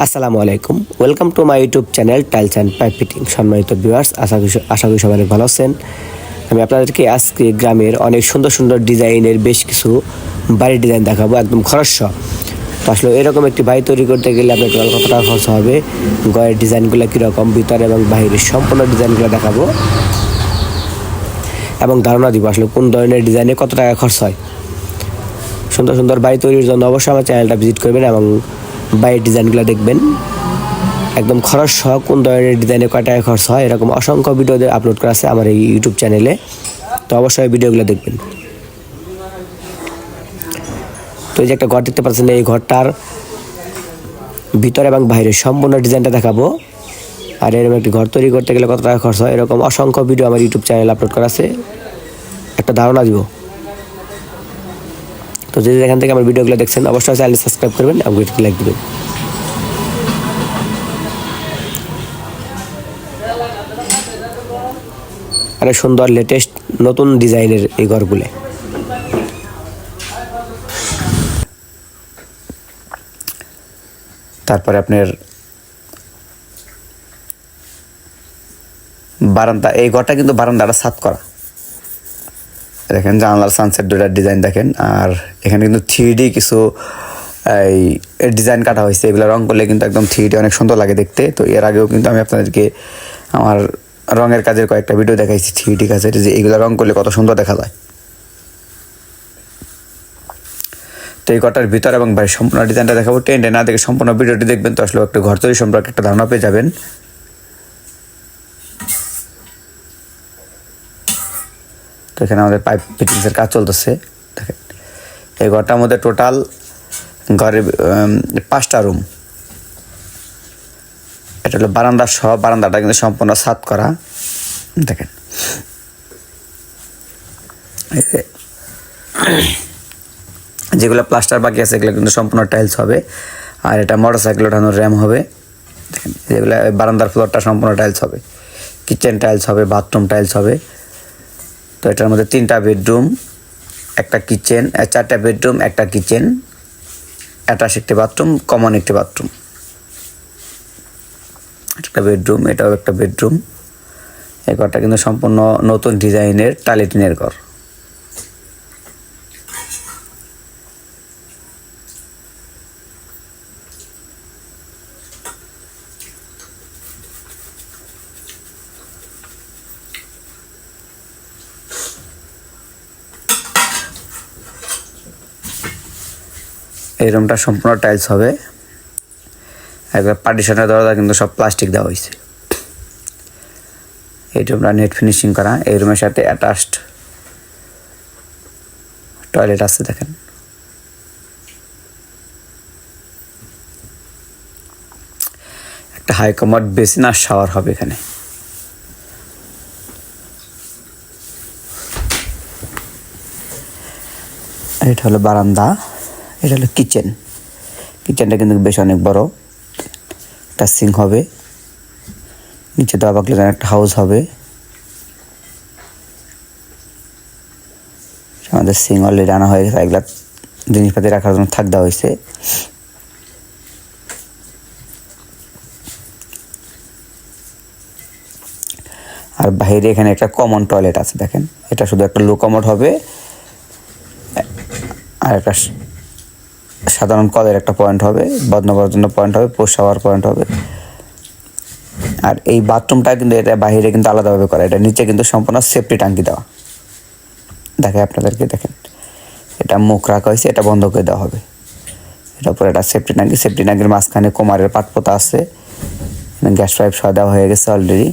আসসালামু আলাইকুম। Welcome to my YouTube channel tiles and pipe fitting সম্মানিত ভিউয়ার্স আশা করি আশা করি সবাই ভালো আছেন। আমি আপনাদেরকে আজকে গ্রামের অনেক সুন্দর সুন্দর ডিজাইনের বেশ কিছু বাড়ির ডিজাইন দেখাবো, একদম খরচ তো আসলে এরকম একটি বাড়ি তৈরি করতে গেলে আপনার কত টাকা খরচ হবে? গয়ের ডিজাইনগুলো কীরকম? ভিতরে এবং বাইরের সম্পূর্ণ ডিজাইনগুলো দেখাবো। এবং ধারণা দিব আসলে কোন ধরনের ডিজাইনে কত টাকা খরচ হয়। সুন্দর সুন্দর বাড়ি তৈরির জন্য অবশ্যই আমার চ্যানেলটা ভিজিট করবেন এবং বাড়ির ডিজাইনগুলো দেখবেন। একদম খরচ সহ কোন ধরনের ডিজাইনে কয় টাকা খরচ হয়, এরকম অসংখ্য ভিডিও আপলোড করা আছে আমার এই ইউটিউব চ্যানেলে তো অবশ্যই ভিডিওগুলো দেখবেন। তো এই যে একটা ঘর দেখতে পাচ্ছেন, এই ঘরটার ভিতর এবং বাইরে সম্পূর্ণ ডিজাইনটা দেখাবো। আর এরকম একটি ঘর তৈরি করতে গেলে কত টাকা খরচ হয়, এরকম অসংখ্য ভিডিও আমার ইউটিউব চ্যানেলে আপলোড করা আছে। একটা ধারণা দিব। তো যদি এখান থেকে আমার ভিডিওগুলো দেখছেন, অবশ্যই চ্যানেল সাবস্ক্রাইব করবেন এবং লাইক দেবেন। আরে সুন্দর লেটেস্ট নতুন ডিজাইনের এই ঘরগুলো। তারপরে আপনার বারান্দা, এই ঘরটা কিন্তু বারান্দাটা সাত করা। দেখেন, জানলার সানসেট দুটার ডিজাইন দেখেন, আর এখানে কিন্তু থ্রি কিছু, এই ডিজাইন কাটা হয়েছে। এগুলো রং করলে কিন্তু একদম থ্রি অনেক সুন্দর লাগে দেখতে। তো এর আগেও কিন্তু আমি আপনাদেরকে আমার রঙের কাজের কয়েকটা ভিডিও দেখাইছি থ্রি কাজের, যে এগুলো রং করলে কত সুন্দর দেখা যায়। তো এই ঘরটার ভিতর এবং বাইরে সম্পূর্ণ ডিজাইনটা দেখাবো। টেন্টে না দেখে সম্পূর্ণ ভিডিওটি দেখবেন, তো আসলে একটু ঘর তৈরি সম্পর্কে একটা ধারণা পেয়ে যাবেন। এখানে আমাদের পাইপ ফিটিংসের কাজ চলতেছে। দেখেন এই ঘরটার মধ্যে টোটাল উম, পাঁচটা রুম এটা হলো বারান্দা সহ বারান্দাটা কিন্তু সম্পূর্ণ সাত করা। দেখেন যেগুলো প্লাস্টার বাকি আছে এগুলো কিন্তু সম্পূর্ণ টাইলস হবে। আর এটা মোটর সাইকেল ওঠানোর র্যাম হবে। দেখেন যেগুলো বারান্দার ফ্লোরটা সম্পূর্ণ টাইলস হবে। কিচেন টাইলস হবে বাথরুম টাইলস হবে। তো এটার মধ্যে তিনটা বেডরুম, একটা কিচেন চারটা বেডরুম, একটা কিচেন, অ্যাটাচ একটি বাথরুম, কমন একটি বাথরুম। একটা বেডরুম, এটাও একটা বেডরুম। এই ঘরটা কিন্তু সম্পূর্ণ নতুন ডিজাইনের টালিটিনের ঘর। এই রুমটা সম্পূর্ণ টাইলস হবে। একবার পার্টিশনের দরজা কিন্তু সব প্লাস্টিক দেওয়া হয়েছে। এই রুমটা নেট ফিনিশিং করা। এই রুমের সাথে অ্যাটাচড টয়লেট আছে, দেখেন। একটা হাই কমার্ড বেসিন আর শাওয়ার হবে এখানে। এটা হলো বারান্দা। এটা হলো কিচেন কিচেনটা কিন্তু বেশ অনেক বড়। একটা সিং হবে। নিচে দেওয়া বাকলে একটা হাউস হবে। আমাদের সিং অলরেডি আনা হয়ে গেছে। এগুলা জিনিসপাতি রাখার জন্য থাক দেওয়া হয়েছে। আর বাইরে এখানে একটা কমন টয়লেট আছে, দেখেন। এটা শুধু একটা লো কমোড হবে। আর একটা সাধারণ কলের একটা পয়েন্ট হবে বদনা করার জন্য পয়েন্ট হবে পোস্ট শাওয়ার পয়েন্ট হবে। আর এই বাথরুমটা কিন্তু এটা বাইরে কিন্তু আলাদাভাবে করা, এটা নিচে কিন্তু সম্পূর্ণ সেফটি টাঙ্কি দেওয়া। দেখে আপনাদেরকে দেখেন, এটা মুখ রাখা হয়েছে, এটা বন্ধ করে দেওয়া হবে। এটা উপরে একটা সেফটি ট্যাঙ্কি সেফটি ট্যাঙ্কির মাঝখানে কোমারের পাট পোতা আছে। গ্যাস পাইপ সহ দেওয়া হয়ে গেছে অলরেডি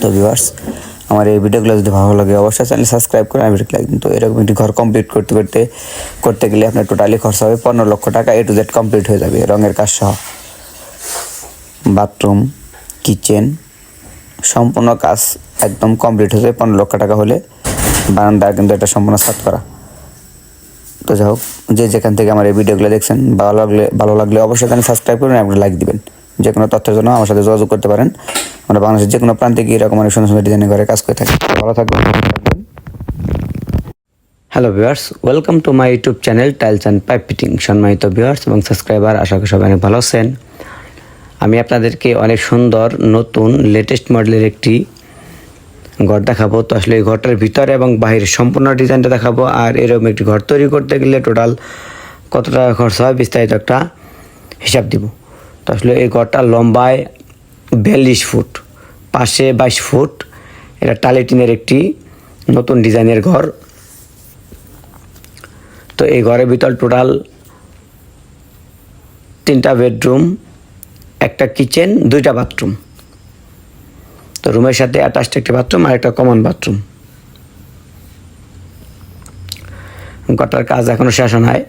তো ভিউয়ার্স আমার এই ভিডিওগুলো যদি ভালো লাগে অবশ্যই চ্যানেল সাবস্ক্রাইব করে আমি লাইক দিন তো এরকম একটি ঘর কমপ্লিট করতে করতে করতে গেলে আপনার টোটালি খরচ হবে পনেরো লক্ষ টাকা এ টু জেড কমপ্লিট হয়ে যাবে রঙের কাজ সহ। বাথরুম কিচেন সম্পূর্ণ কাজ একদম কমপ্লিট হয়ে যাবে। পনেরো লক্ষ টাকা হলে বারান্দা কিন্তু এটা সম্পূর্ণ সাত করা। তো যাই হোক, যে যেখান থেকে আমার এই ভিডিওগুলো দেখছেন, ভালো লাগলে ভালো লাগলে অবশ্যই এখানে সাবস্ক্রাইব করবেন আপনি লাইক দিবেন। যে কোনো তথ্যের জন্য আমার সাথে যোগাযোগ করতে পারেন। আমরা বাংলাদেশের যে কোনো প্রান্তে গিয়ে এরকম অনেক সুন্দর সুন্দর ডিজাইনের ঘরে কাজ করে থাকি। ভালো থাকবেন hello viewers welcome to my YouTube channel tiles and pipe fitting সম্মানিত ভিউয়ার্স এবং সাবস্ক্রাইবার আশা করি সবাই অনেক ভালো আছেন। আমি আপনাদেরকে অনেক সুন্দর নতুন লেটেস্ট মডেলের একটি ঘর দেখাবো। তো আসলে এই ঘরটার ভিতরে এবং বাইরে সম্পূর্ণ ডিজাইনটা দেখাবো। আর এরকম একটি ঘর তৈরি করতে গেলে টোটাল কত টাকা খরচ হয় বিস্তারিত একটা হিসাব দিব। তো আসলে এই ঘরটা লম্বায় বিয়াল্লিশ ফুট, পাশে বাইশ ফুট। এটা টালিটিনের একটি নতুন ডিজাইনের ঘর। তো এই ঘরের ভিতর টোটাল তিনটা বেডরুম, একটা কিচেন, দুইটা বাথরুম। তো রুমের সাথে অ্যাটাচড একটি বাথরুম আর একটা কমন বাথরুম। ঘরটার কাজ এখনও শেষ হয়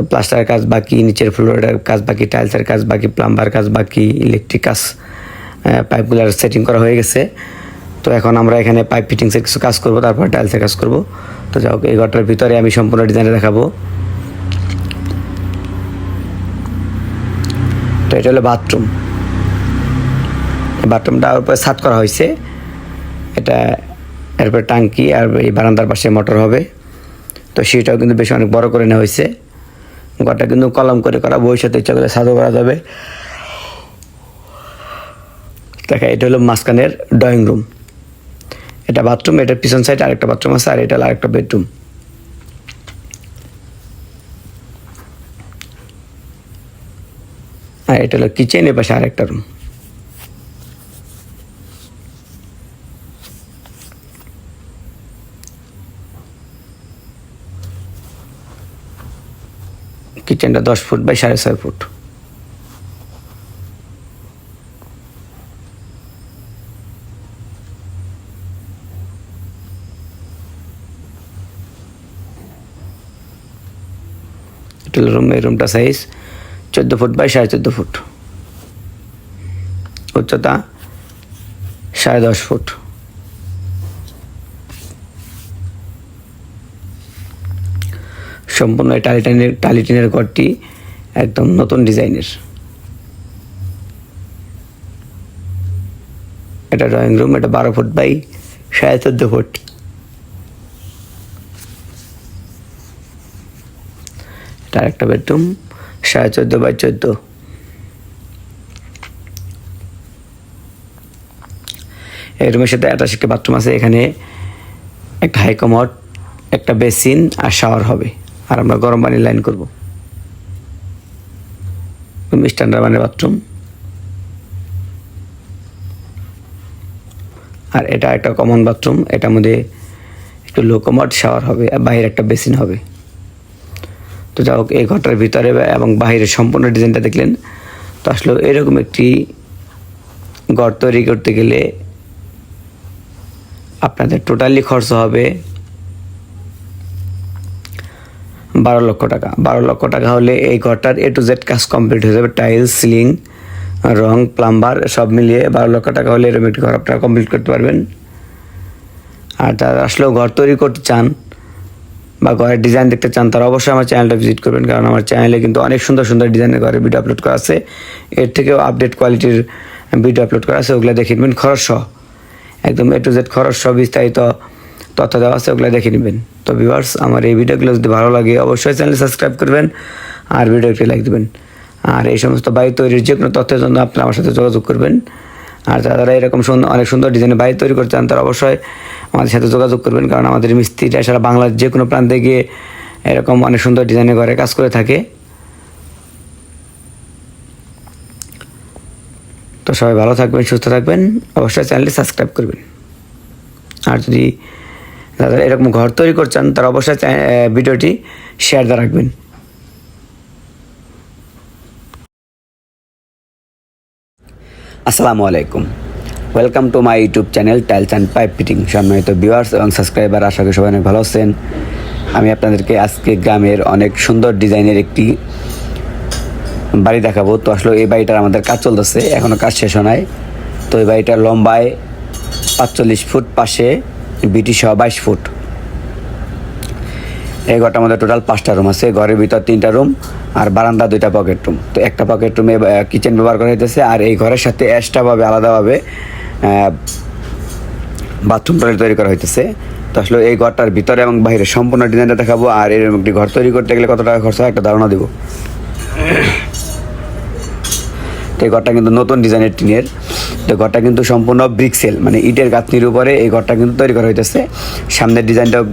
তো প্লাস্টারের কাজ বাকি, নিচের ফ্লোরের কাজ বাকি, টাইলসের কাজ বাকি, প্লাম্বার কাজ বাকি, ইলেকট্রিক কাজ পাইপগুলার সেটিং করা হয়ে গেছে। তো এখন আমরা এখানে পাইপ ফিটিংসের কিছু কাজ করব, তারপর টাইলসের কাজ করব। তো যাই হোক, এই ঘরটার ভিতরে আমি সম্পূর্ণ ডিজাইনটা দেখাবো। তো এটা হলো বাথরুম। বাথরুমটা উপরে সাত করা হয়েছে। এটা এরপরে টাঙ্কি আর এই বারান্দার পাশে মোটর হবে। তো সেটাও কিন্তু বেশ অনেক বড় করে নেওয়া হয়েছে। ঘরটা কিন্তু কলম করে করা, ভবিষ্যতে ইচ্ছা করলে ছাদও করা যাবে। দেখা, এটা হলো মাঝখানের ড্রয়িং রুম এটা বাথরুম এটা পিছন সাইড আরেকটা বাথরুম আছে, আর এটা আরেকটা বেডরুম আর এটা হলো কিচেন এ পাশে আরেকটা রুম কিচেনটা দশ ফুট বাই সাড়ে ছয় ফুট। এটা হলো রুম এই রুমটা সাইজ চোদ্দ ফুট বাই সাড়ে চোদ্দ ফুট। উচ্চতা সাড়ে দশ ফুট। সম্পূর্ণ টালিটানের টালিটিনের ঘরটি একদম নতুন ডিজাইনের। এটা ড্রয়িং রুম এটা বারো ফুট বাই সাড়ে চোদ্দ ফুট এটা একটা বেডরুম সাড়ে চোদ্দ বাই চোদ্দ। এই রুমের সাথে অ্যাটাচ একটা বাথরুম আছে, এখানে একটা হাই কমোড একটা বেসিন আর শাওয়ার হবে। আর আমরা গরম পানির লাইন করব। স্ট্যান্ডার্ড মানে বাথরুম আর এটা একটা কমন বাথরুম এটার মধ্যে একটু লো কমোড শাওয়ার হবে, আর বাইরে একটা বেসিন হবে। তো যাই হোক, এই ঘরটার ভিতরে এবং বাইরের সম্পূর্ণ ডিজাইনটা দেখলেন। তো আসলে এরকম একটি ঘর তৈরি করতে গেলে আপনাদের টোটালি খরচ হবে। বারো লক্ষ টাকা। বারো লক্ষ টাকা হলে এই ঘরটার এ টু জেড কাজ কমপ্লিট হয়ে যাবে। টাইলস সিলিং রং প্লাম্বার সব মিলিয়ে বারো লক্ষ টাকা হলে এরকম একটি ঘর আপনারা কমপ্লিট করতে পারবেন। আর যারা আসলেও ঘর তৈরি করতে চান বা ঘরের ডিজাইন দেখতে চান, তারা অবশ্যই আমার চ্যানেলটা ভিজিট করবেন। কারণ আমার চ্যানেলে কিন্তু অনেক সুন্দর সুন্দর ডিজাইনের ঘরের ভিডিও আপলোড করা আছে। এর থেকেও আপডেট কোয়ালিটির ভিডিও আপলোড করা আছে। ওগুলো দেখে নেবেন খরচ একদম এ টু জেড খরচ বিস্তারিত তথ্য দেওয়া আছে ওগুলো দেখে নেবেন। তো ভিউয়ার্স আমার এই ভিডিওগুলো যদি ভালো লাগে, অবশ্যই চ্যানেল সাবস্ক্রাইব করবেন আর ভিডিওটি লাইক দেবেন। আর এই সমস্ত বাড়ি তৈরির যে কোনো তথ্যের জন্য আপনি আমার সাথে যোগাযোগ করবেন। আর যারা এরকম সুন্দর অনেক সুন্দর ডিজাইনের বাড়ি তৈরি করতে চান, তারা অবশ্যই আমাদের সাথে যোগাযোগ করবেন। কারণ আমাদের মিস্ত্রিটা সারা বাংলার যে কোনো প্রান্তে গিয়ে এরকম অনেক সুন্দর ডিজাইনের ঘরে কাজ করে থাকে। তো সবাই ভালো থাকবেন, সুস্থ থাকবেন, অবশ্যই চ্যানেলটি সাবস্ক্রাইব করবেন। আর যদি এরকম ঘর তৈরি করছেন, তারা অবশ্যই ভিডিওটি শেয়ার দিয়ে রাখবেন। আসসালামু আলাইকুম। Welcome to my YouTube channel tiles and pipe fitting সম্মানিত ভিউয়ার্স এবং সাবস্ক্রাইবার আশা করি সবাই অনেক ভালো আছেন। আমি আপনাদেরকে আজকে গ্রামের অনেক সুন্দর ডিজাইনের একটি বাড়ি দেখাবো। তো আসলে এই বাড়িটার আমাদের কাজ চলতেছে এখনও কাজ শেষ হয় তো এই বাড়িটা লম্বায় পাঁচচল্লিশ ফুট পাশে বিটি সহ বাইশ ফুট। এই ঘরটার মধ্যে টোটাল পাঁচটা রুম আছে। ঘরের ভিতর তিনটা রুম আর বারান্দা দুইটা পকেট রুম তো একটা পকেট রুমে কিচেন ব্যবহার করা হইতেছে আর এই ঘরের সাথে এক্সট্রাভাবে আলাদাভাবে বাথরুম টয়লেট তৈরি করা হইতেছে। তো আসলে এই ঘরটার ভিতরে এবং বাইরে সম্পূর্ণ ডিজাইনটা দেখাবো আর এরকম একটি ঘর তৈরি করতে গেলে কত টাকা খরচ হয় একটা ধারণা দিব। তো এই ঘরটা কিন্তু নতুন ডিজাইনের টিনের। তো ঘরটা কিন্তু সম্পূর্ণ ব্রিক্সেল মানে ইটের গাঁথনির উপরে এই ঘরটা কিন্তু তৈরি করা হইতেছে। সামনের ডিজাইনটাও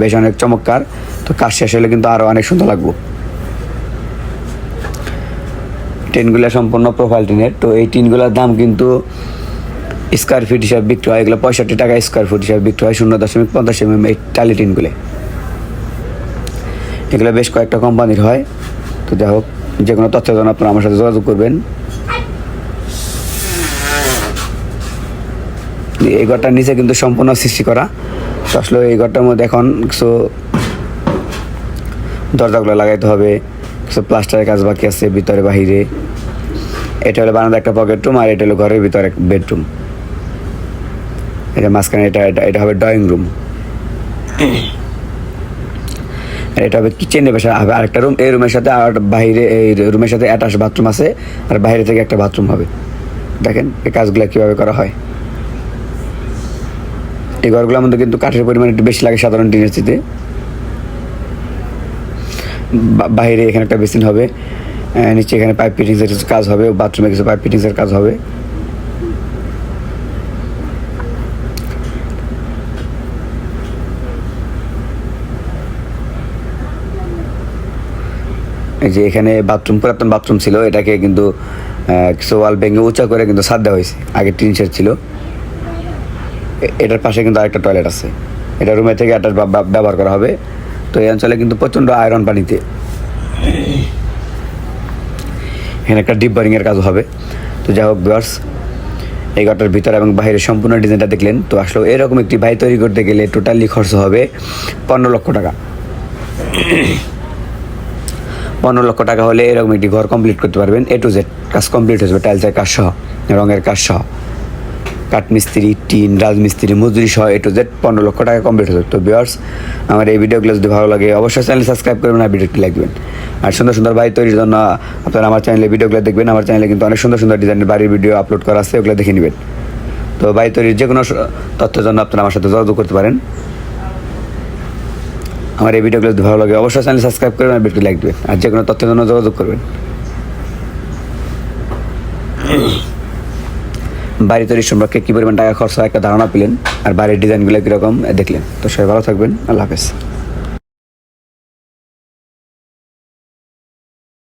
বেশ অনেক চমৎকার। তো কাজ শেষ হলে কিন্তু আরও অনেক সুন্দর লাগবো। টিনগুলো সম্পূর্ণ প্রোফাইল টিনের। তো এই টিনগুলোর দাম কিন্তু স্কোয়ার ফিট হিসাবে বিক্রি হয়। এগুলো পঁয়ষট্টি টাকা স্কোয়ার ফুট হিসাবে বিক্রি হয়। শূন্য দশমিক পঞ্চাশ এমএম এই টালি টিনগুলো। এগুলো বেশ কয়েকটা কোম্পানির হয়। তো যাই হোক যে কোনো তথ্যের জন্য আপনারা আমার সাথে যোগাযোগ করবেন। এই ঘরটার নিচে কিন্তু সম্পূর্ণ সৃষ্টি করা। আসলে এই ঘরটার মধ্যে এখন কিছু দরজাগুলো লাগাইতে হবে, কিছু প্লাস্টারের কাজ বাকি আছে ভিতরে, বাহিরে। এটা হলো বারান্দা একটা পকেট রুম আর এটা হলো ঘরের ভিতরে এক বেডরুম এটা মাঝখানে এটা এটা হবে ড্রয়িং রুম এটা হবে কিচেনের পাশে হবে আরেকটা রুম এই রুমের সাথে আর বাইরে এই রুমের সাথে অ্যাটাচ বাথরুম আছে, আর বাইরে থেকে একটা বাথরুম হবে। দেখেন এই কাজগুলো কীভাবে করা হয়। এই ঘরগুলোর মধ্যে কিন্তু কাঠের পরিমাণ একটু বেশি লাগে সাধারণ টিনের চেয়ে বাইরে এখানে একটা বেসিন হবে নিচে এখানে পাইপ ফিটিংসের কিছু কাজ হবে, বাথরুমে কিছু পাইপ ফিটিংসের কাজ হবে। এই যে এখানে বাথরুম, পুরাতন বাথরুম ছিল, এটাকে কিন্তু কিছু ওয়াল ভেঙে উঁচা করে কিন্তু সাদ দেওয়া হয়েছে, আগে টিন শেড ছিল। এটার পাশে কিন্তু আরেকটা টয়লেট আছে। এটা রুমে থেকে একটা ব্যবহার করা হবে। তো এই অঞ্চলে কিন্তু প্রচণ্ড আয়রন পানিতে। এখানে একটা ডিপ বোরিংয়ের কাজ হবে। তো যাই হোক ভিউয়ার্স এই ঘরটার ভিতরে এবং বাইরে সম্পূর্ণ ডিজাইনটা দেখলেন। তো আসলে এরকম একটি বাড়ি তৈরি করতে গেলে টোটালি খরচ হবে পনেরো লক্ষ টাকা। পনেরো লক্ষ টাকা হলে এরকম একটি ঘর কমপ্লিট করতে পারবেন। এ টু জেড কাজ কমপ্লিট হয়ে যাবে টাইলসের কাজ সহ, রঙের কাজ সহ। কাঠমিস্ত্রি, টিন, রাজমিস্ত্রি, মজুরি সহ এ টু জেড পনেরো লক্ষ টাকা কমপ্লিট যাবে। তো বিয়ার্স আমার এই ভিডিওগুলো যদি ভালো লাগে, অবশ্যই চ্যানেল সাবস্ক্রাইব করবেন আর ভিডিওটি লাগবেন আর সুন্দর সুন্দর বাড়ি তৈরির জন্য আপনারা আমার চ্যানেলে ভিডিওগুলো দেখবেন। আমার চ্যানেলে কিন্তু অনেক সুন্দর সুন্দর ডিজাইনের বাড়ির ভিডিও আপলোড করা আছে, ওগুলো দেখে নেবেন। তো বাড়ি তৈরির যে কোনো তথ্যের জন্য আপনারা আমার সাথে যোগাযোগ করতে পারেন। আমার এই ভিডিওগুলো যদি ভালো লাগে, অবশ্যই চ্যানেল সাবস্ক্রাইব করবেন আর ভিডিওটি লাইক দেবেন। আর যে কোনো তথ্যের জন্য যোগাযোগ করবেন। বাড়ি তৈরি সম্পর্কে কী পরিমাণ টাকা খরচ হয় একটা ধারণা পেলেন, আর বাড়ির ডিজাইনগুলো কীরকম দেখলেন। তো সবাই ভালো থাকবেন, আল্লাহ হাফেজ।